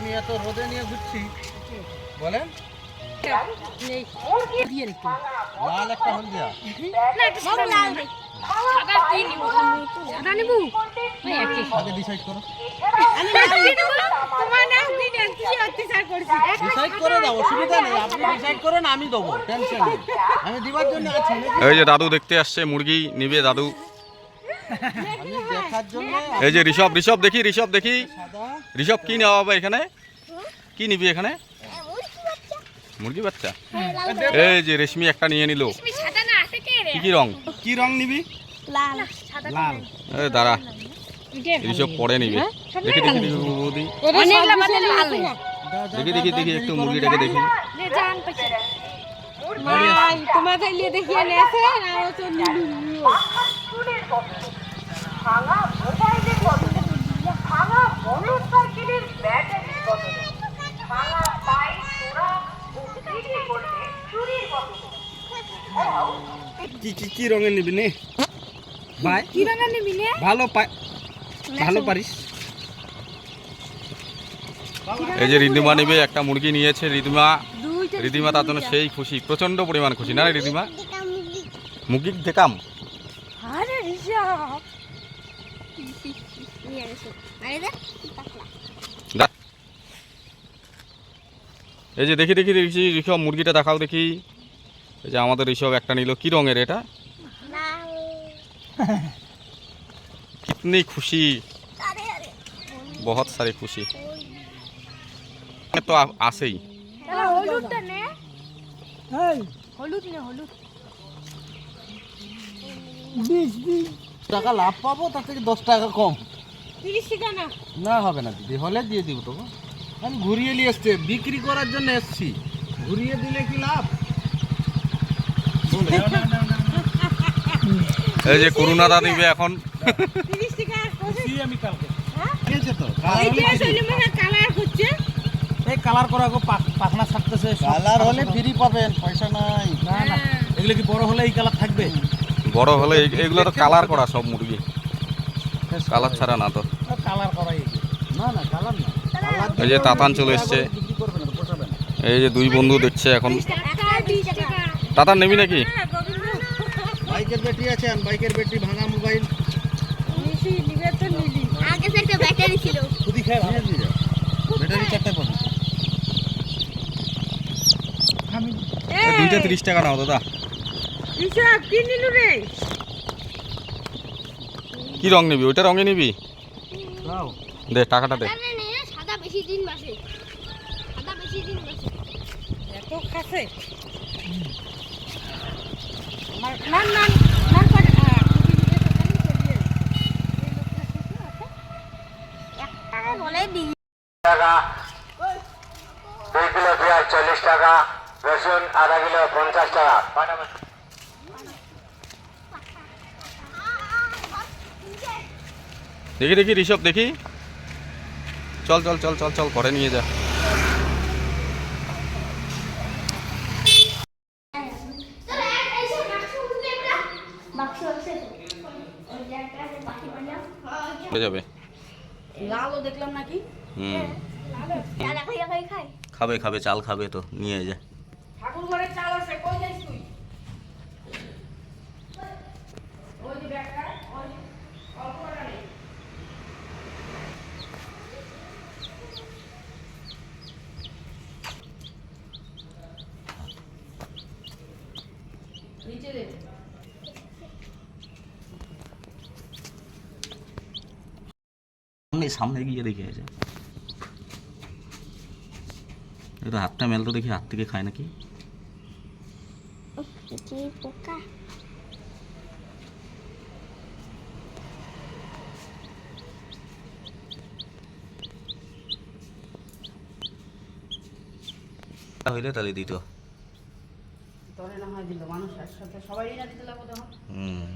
আমি এত রোদে নিয়ে ঘুরছি। বলেন। লাল একটা হলদিয়া। ওই আগে ডিসাইড করো? এই যে দাদু দেখতে আসছে, মুরগি নিবে দাদু। এই যে ঋষভ ঋষভ দেখি ঋষভ দেখি। ঋষভ কি নেওয়া হবে এখানে? কি নিবি এখানে? মুরগি বাচ্চা। এই যে রেশমি একটা নিয়ে নিল। তুমি সাদা না আছে কে রে কি রং? কি রং নিবি? লাল। সাদা লাল। এই দাঁড়া। ঋষভ পরে নিবে। দেখি দেখি দেখি বৌদি। দাও, দেখি দেখি দেখি একটু মুরগিটাকে দেখি। তাইলে দেখিয়ে নেছে ভাঙা মোবাইলের বদলে ভাঙা মোটরসাইকেলের ব্যাটারির বদলে ভাঙা চোরা ও বিক্রি করলে চুরির বদলে কি কি কি রঙের নিবি নে? ভাই কি রঙের নিবি রে ভালো পা- ভালো পারিস। এই যে রিদিমা নিবে একটা মুরগি নিয়েছে রিদিমা রিদিমা তার জন্য সেই খুশি প্রচণ্ড পরিমাণ খুশি। না রে রিদিমা মুরগি দেখাম আরে দা- এই যে দেখি দেখি দেখি ঋষভ মুরগিটা দেখাও দেখি। এই যে আমাদের ঋষভ একটা নিল। কি রঙের এটা? কিতনি খুশি। বহুত সারি খুশি। তো আসেই। টাকা লাভ পাবো তার থেকে দশ টাকা কম। তিরিশ টাকা না না হবে না দিদি হলে দিয়ে দিব তোকে। আমি ঘুরিয়ে নিয়ে এসছে বিক্রি করার জন্য এসছি। ঘুরিয়ে দিলে কি লাভ? এই যে করুণাদা দিবে এখন। তিরিশ টাকা আমি কালকে। এই কালার এই কালার করা গো পাখনা ছাড়তেছে কালার হলে ফ্রি পাবেন পয়সা নাই। না না এগুলো কি বড় হলে এই কালার থাকবে? বড় হলে এই- এগুলো তো কালার করা সব মুরগি। কালার ছাড়া না তো? কালার করাই না না কালার না। এই যে তাতান চলে এসছে। এই যে দুই বন্ধু দেখছে এখন। তাতান নেবি নাকি? বাইকের ব্যাটারি আছেন বাইকের ব্যাটারি ভাঙা মোবাইল। আগে একটা ব্যাটারি ছিল। ব্যাটারি চারটে দুইটা তিরিশ টাকা নাও দাদা। হিসাব কি নিলু রে? কি রং নিবি? ওইটা রঙে নিবি? দে টাকাটা দে। সাদা বেশি দিন বাসে। সাদা বেশি দিন বাসে। এত খাসে। আমার না না না টাকা বলে টাকা দুই কিলো পেঁয়াজ চল্লিশ টাকা রসুন আধা কিলো পঞ্চাশ টাকা। দেখি দেখি ঋষভ দেখি। চল চল চল চল চল করে নিয়ে যা। হয়ে যাবে। দেখলাম নাকি? হুম। খাবে খাবে চাল খাবে তো নিয়ে যা। ঠাকুর ঘরে চাল সামনে সামনে গিয়ে দেখে আছে এটা হাতটা মেলতো দেখি হাত থেকে খায় নাকি? পোকা? হইলে তাহলে দিত। না হয় দিল মানুষ একসাথে সবাই না দিতে হুম।